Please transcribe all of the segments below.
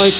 ওই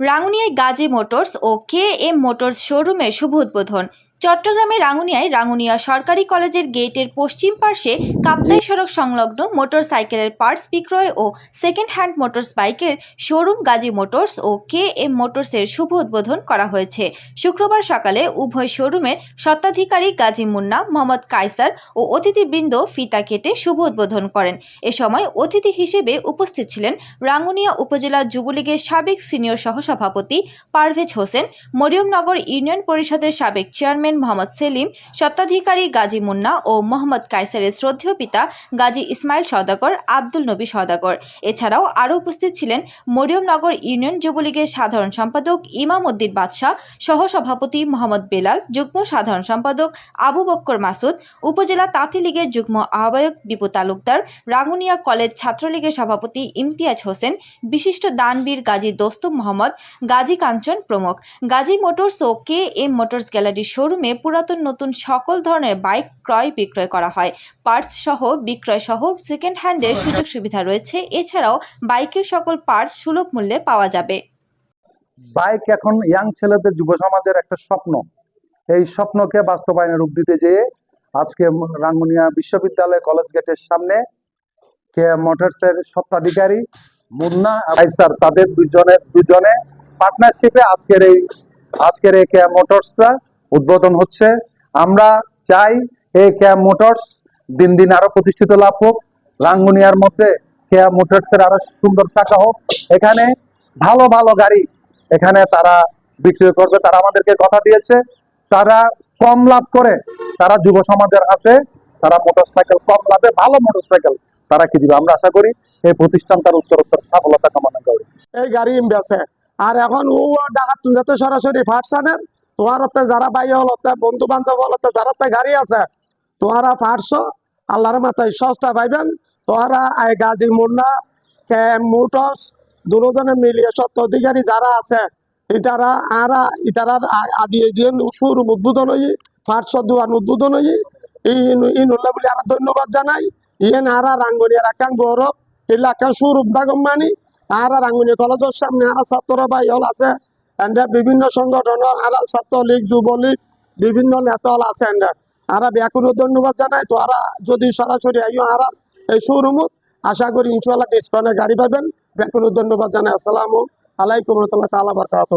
রাঙ্গুনিয়ায় গাজী মোটরস ও কে এম মোটরস শোরুমের শুভ উদ্বোধন। চট্টগ্রামের রাঙ্গুনিয়ায় রাঙ্গুনিয়া সরকারি কলেজের গেটের পশ্চিম পার্শ্বে কাপ্তাই সড়ক সংলগ্ন মোটর সাইকেলের পার্টস বিক্রয় ও সেকেন্ড হ্যান্ড মোটরস বাইকের শোরুম গাজী মোটরস ও কে এম মোটরসের শুভ উদ্বোধন করা হয়েছে। শুক্রবার সকালে উভয় শোরুমের স্বত্বাধিকারী গাজী মুন্না, মোহাম্মদ কাইসার ও অতিথিবৃন্দ ফিতা কেটে শুভ উদ্বোধন করেন। এ সময় অতিথি হিসেবে উপস্থিত ছিলেন রাঙ্গুনিয়া উপজেলা যুবলীগের সাবেক সিনিয়র সহসভাপতি পারভেজ হোসেন, মরিয়মনগর ইউনিয়ন পরিষদের সাবেক চেয়ারম্যান মোহাম্মদ সেলিম, স্বত্বাধিকারী গাজী মুন্না ও মোহাম্মদ কাইসারের শ্রদ্ধেয় পিতা গাজী ইসমাইল সওদাগর, আব্দুল নবী সওদাগর। এছাড়াও আরও উপস্থিত ছিলেন মরিয়মনগর ইউনিয়ন যুবলীগের সাধারণ সম্পাদক ইমাম উদ্দিন বাদশাহ, সহসভাপতি মোহাম্মদ বেলাল, যুগ্ম সাধারণ সম্পাদক আবু বক্কর মাসুদ, উপজেলা তাঁতি লীগের যুগ্ম আহ্বায়ক বিপু তালুকদার, রাঙ্গুনিয়া কলেজ ছাত্রলীগের সভাপতি ইমতিয়াজ হোসেন, বিশিষ্ট দানবীর গাজী দোস্তুম মোহাম্মদ, গাজী কাঞ্চন প্রমুখ। গাজী মোটরস ও কে এম মোটরস গ্যালারির শোরুমে পুরাতন নতুন সকল ধরনের বাইক ক্রয় বিক্রয় করা হয়। পার্টস সহ, বিক্রয় সহ সেকেন্ড হ্যান্ডের সুযোগ সুবিধা রয়েছে। এছাড়াও বাইকের সকল পার্টস সুলভ মূল্যে পাওয়া যাবে। বাইক এখন ইয়াং ছেলেদের, যুব সমাজের একটা স্বপ্ন। এই স্বপ্নকে বাস্তবায়নে রূপ দিতে যেয়ে আজকে রাঙ্গুনিয়া বিশ্ববিদ্যালয় কলেজ গেটের সামনে কে মোটরস এর স্বত্বাধিকারী মুন্না আইসার, তাদের দুজনের দুজনে পার্টনারশিপে আজকের এই আজকের এই কে মোটরসটা উদ্বোধন হচ্ছে। আমরা চাই এই কে মোটরস দিন দিন আরও প্রতিষ্ঠিত লাভ হোক। রাঙ্গুনিয়ার মধ্যে কে মোটরস এর আরও সুন্দর শাখা হোক। এখানে ভালো ভালো গাড়ি এখানে তারা বিক্রি করবে। তারা আমাদেরকে কথা দিয়েছে। তারা কম লাভ করে। তারা যুব সমাজের হাতে তারা মোটরসাইকেল কম লাভে, ভালো মোটরসাইকেল তারা কি দিবে? আমরা আশা করি এই প্রতিষ্ঠান তার উত্তরোত্তর সফলতা কামনা করে। এই গাড়ি বেছে আর এখন ও ডাকাত সরাসরি ফাটসানের তোমার যারা ভাই হল বন্ধু বান্ধব হল যারা হাতে গাড়ি আছে তোহারা ফাটছো, আল্লাহর মাথায় সস্তা পাইবেন। তোহারা গাজী মুন্না, কে মোটরস দুজনে মিলিয়ে সত্য অধিকারী যারা আছে, ইতারা, আরা ইতারার আদি যে শুরু উদ্বোধন হই ফাটস দোয়ান উদ্বোধন হই। ইনুল্লাহ বলে আর ধন্যবাদ জানাই। ইয়েন আরা রাঙ্গনিয়া রাখাং গৌরব এলাকা সুরূপ দাগম মানি আর রাঙ্গুনি কলেজের সামনে আর ছাত্র ভাই হল আছে। এন্ডে বিভিন্ন সংগঠনের আর ছাত্রলীগ, যুবলীগ, বিভিন্ন নেতা হল আছে এন্ডে আর ব্যাকুল ধন্যবাদ জানাই, তো আর যদি সরাসরি আইও আর এই শোরুমত আশা করি ইনশাল্লাহ ডিসকাউন্টে গাড়ি পাবেন। ব্যাকুল ধন্যবাদ জানাই, আসসালামু আলাইকুম রহমতুল্লাহ তালা বারকাত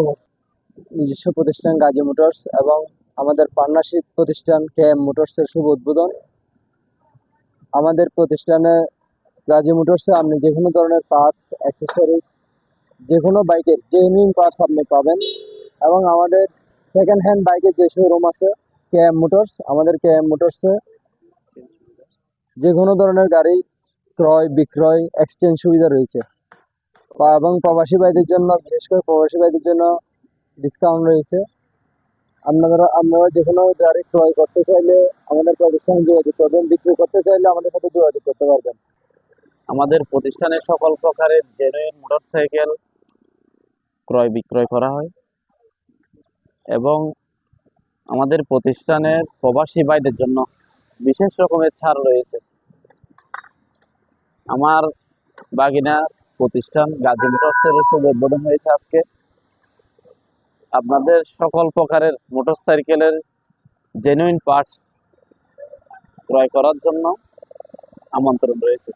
নিজস্ব প্রতিষ্ঠান গাজী মোটরস এবং আমাদের পার্টনারশিপ প্রতিষ্ঠান কে এম মোটরসের শুভ উদ্বোধন। আমাদের প্রতিষ্ঠানে গাজী মোটরসে আপনি যে কোনো ধরনের পার্টস অ্যাক্সেসরিজ যে কোনো বাইকের জেনুইন পার্টস আপনি পাবেন। এবং আমাদের সেকেন্ড হ্যান্ড বাইকের যে শোরুম আছে কে এম মোটরস আমাদের কে এম মোটরসে যে কোনো ধরনের গাড়ি ক্রয়, বিক্রয় এক্সচেঞ্জ সুবিধা রয়েছে। এবং প্রবাসী ভাইদের জন্য, বিশেষ করে প্রবাসী ভাইদের জন্য ডিসকাউন্ট রয়েছে। আপনারা আপনারা যে কোনো গাড়ি ক্রয় করতে চাইলে আমাদের প্রতিষ্ঠানে যোগাযোগ করবেন বিক্রি করতে চাইলে আমাদের সাথে যোগাযোগ করতে পারবেন। আমাদের প্রতিষ্ঠানে সকল প্রকারের জেনুইন মোটরসাইকেল ক্রয় বিক্রয় করা হয় এবং আমাদের প্রতিষ্ঠানের প্রবাসী ভাইদের জন্য বিশেষ রকমের ছাড় রয়েছে। আমার বাগিনার প্রতিষ্ঠান গাজী মোটরসের উদ্বোধন হয়েছে আজকে। আপনাদের সকল প্রকারের মোটরসাইকেলের জেনুইন পার্টস ক্রয় করার জন্য আমন্ত্রণ রয়েছে।